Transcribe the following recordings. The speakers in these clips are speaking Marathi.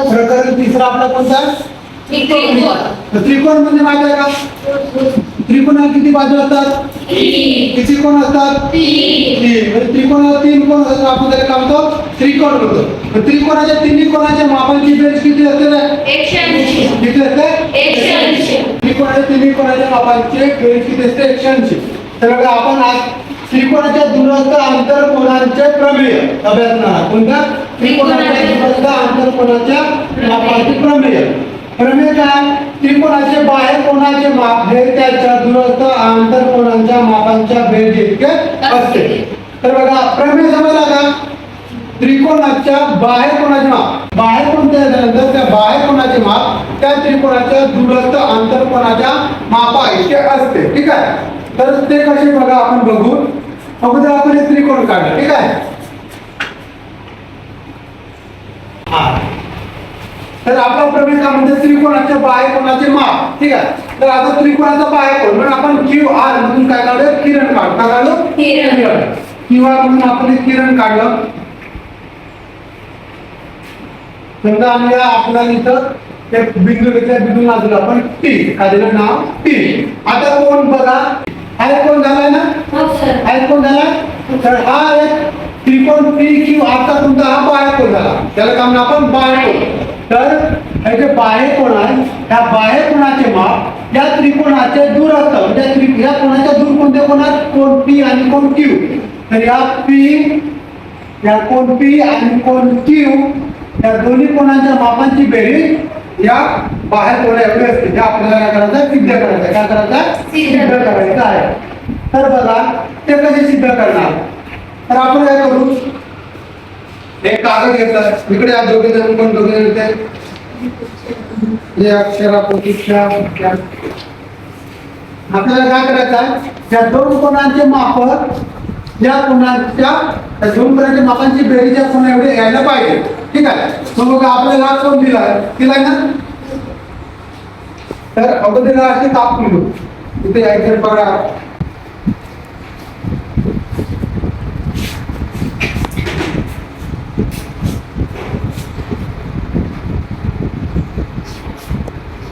प्रकरण तिसरा आपला कोणता? त्रिकोण. तर त्रिकोण म्हणजे माहिती आहे का? त्रिकोणाला किती बाजू असतात? किती कोण असतात? म्हणजे त्रिकोणाला तीन कोण असतात? आपण त्याला काय म्हणतो? त्रिकोण म्हणतो. तर त्रिकोणाच्या तिन्ही कोणाच्या मापांची बेरीज किती असते ऐंशी. किती असते? त्रिकोणाच्या तिन्ही कोणाच्या मापांची बेरीज किती असते? एकशे ऐंशी. तर आपण आज त्रिकोणाच्या दूरस्थ आंतरकोनांचे प्रमेय. अभ्यासणार. कोणत्या त्रिकोणाच्या दूरस्थ आंतरकोनाच्या मापांचे प्रमेय. प्रमेय काय? त्रिकोणाचे बाहेर कोणाचे माप हे त्याच्या दूरस्थ आंतरकोनांच्या मापांच्या बेरीज इतके असते. तर बघा प्रमेय समजला का? त्रिकोणाच्या बाहेर कोणाचे माप. बाहेर कोणत्या झाल्यानंतर त्या बाहेर कोणाचे माप त्या त्रिकोणाच्या दूरस्थ आंतरकोणाच्या मापा इतके असते. ठीक आहे? तर ते कसे बघा आपण बघू अगोदर आपण एक त्रिकोण काढला ठीक आहे? हा. तर आपला प्रमेय काय म्हणतो? त्रिकोणाच्या बाहेर कोणाचे माप ठीक आहे? तर आता त्रिकोणाचा बाहेर कोण म्हणून आपण क्यू आर मधून काय काढलं? किरण काढ काय काढलं? किरण. क्यू आर म्हणून आपण किरण काढलं. समजा आम्ही आपल्याला इथं एक बिंदू घेतला बिंदू दिला आपण टी काय दिलं? नाव टी आता कोण बघा हा एक कोण झालाय ना कोण झाला तर हा एक त्रिकोण पी क्यू आता तुमचा हा कोण झाला त्याला काम आपण कोण? तर हे जे बाह्य कोण आहे त्या बाह्य कोणाचे माप या त्रिकोणाचे दूर असतं म्हणजे त्रि- या कोणाच्या दूर कोणते कोण आहेत? कोण पी आणि कोण क्यू. तर या पी या कोण पी आणि कोण क्यू या दोन्ही कोणाच्या मापांची बेरीज या बाहेर कोणा एवढी असते. जे आपल्याला काय करायचं? सिद्ध करायचं. काय करायचं. सिद्ध करायचं आहे. तर बघा ते कसे सिद्ध करणार? तर आपण काय करू? एक कागद घेतात इकडे आज दोघे जण कोण दोघे जण ते अक्षरा प्रतीक्षा आपल्याला काय करायचं आहे? त्या दोन कोणांचे माप या कोणाच्या दोन कोणाच्या मापांची बेरीज या कोणा एवढे यायला पाहिजे. ठीक आहे? मग बघा आपल्याला कोण दिला? दिलाय ना? तर अगोदर असे ताप किलो इथे यायचं बघा.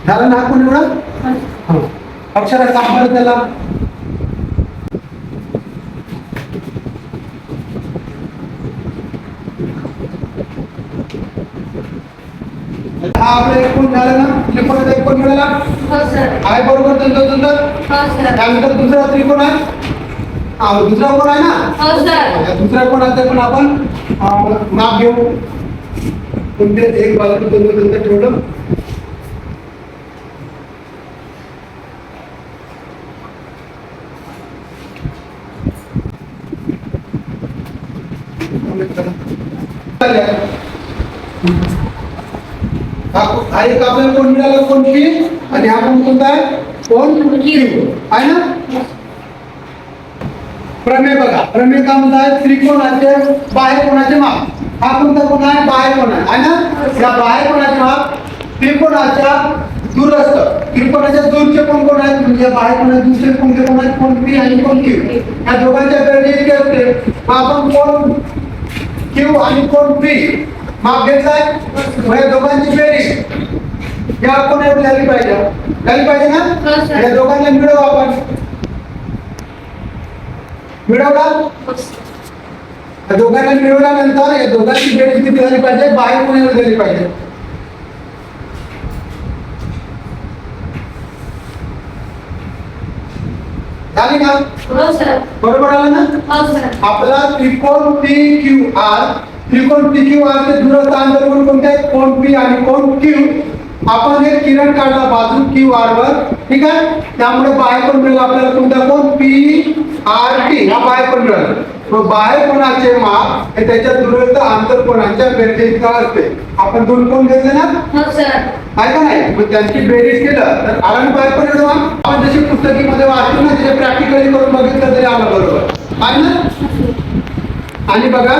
झालं ना हा कोण एवढा हा. अक्षरा कापलं त्याला हा आपलं एक कोण झालं ना त्रिकोणाचा एक कोण मिळाला हो आहे बरोबर तंतोतंत हो सर त्यानंतर दुसरा त्रिकोण आहे हा दुसरा कोण आहे ना हो दुसऱ्या कोणाचं पण आपण माप घेऊ एक बाजू तंतोतंत ठेवलं हा एक आपल्याला कोण मिळाला कोण की आणि हा कोण कोणता आहे कोण क्यू आहे ना? प्रमेय बघा. प्रमेय का म्हणतात त्रिकोणाचे बाहेर कोणाचे माप हा कोणता कोण आहे? बाहेर कोण आहे? ना या बाहेर कोणाचे माप त्रिकोणाच्या दूरस्थ त्रिकोणाच्या दूरचे कोण कोण आहेत? म्हणजे बाहेर कोण आहेत दुसरे कोणते कोण आहेत? कोण पी आणि कोण क्यू या दोघांच्या बेरजे इतके असते आपण कोण क्यू आणि कोण पी? माप घेतलाय? या दोघांची बेरीज. या एवढी झाली पाहिजे. झाली पाहिजे हो, ना सर. या दोघांना मिळवू आपण. मिळवला? या दोघांना मिळवल्यानंतर या दोघांची बेरीज किती झाली पाहिजे? बाहेर एवढी झाली पाहिजे. झाली ना हो बरोबर आलं ना? हो सर. आपला त्रिकोण पी क्यू आर त्रिकोण पी क्यू आर चे दूरस्थ आंतरकोन कोणते आहेत? कोण पी आणि कोण क्यू आपण एक किरण काढला बाजू क्यू आर वर ठीक आहे? त्यामुळे बाहेर मिळेल आपल्याला कोणता? कोण? पी आर टी हा बाहेर कोण मिळेल मग बाहेर कोणाचे माप हे त्याच्या दूरस्थ आंतरकोनांच्या बेरजेइतका असते. आपण दोन कोण घेतले ना? हो आहे का नाही? मग त्यांची बेरीज केलं तर आला ना बाहेर पण येतो मग आपण जशी पुस्तकीमध्ये वाचतो ना त्याचे प्रॅक्टिकली करून बघितलं तरी आलं बरोबर. आहे ना? आणि बघा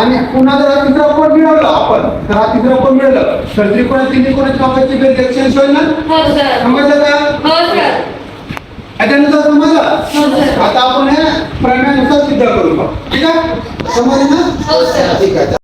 आणि पुन्हा जर हा तिसरा कोण मिळवला? आपण. तर हा तिसरा कोण मिळवलं? तर त्रिकोणा तिन्ही कोणाची मापाची बेरीज एक्सचेंज होईल ना. हो समजलं का? हो सर. याच्यानुसार समजलं? हो आता आपण हे प्रमेयानुसार सिद्ध करू ठीक आहे? समजलं ना? हो ठीक आहे.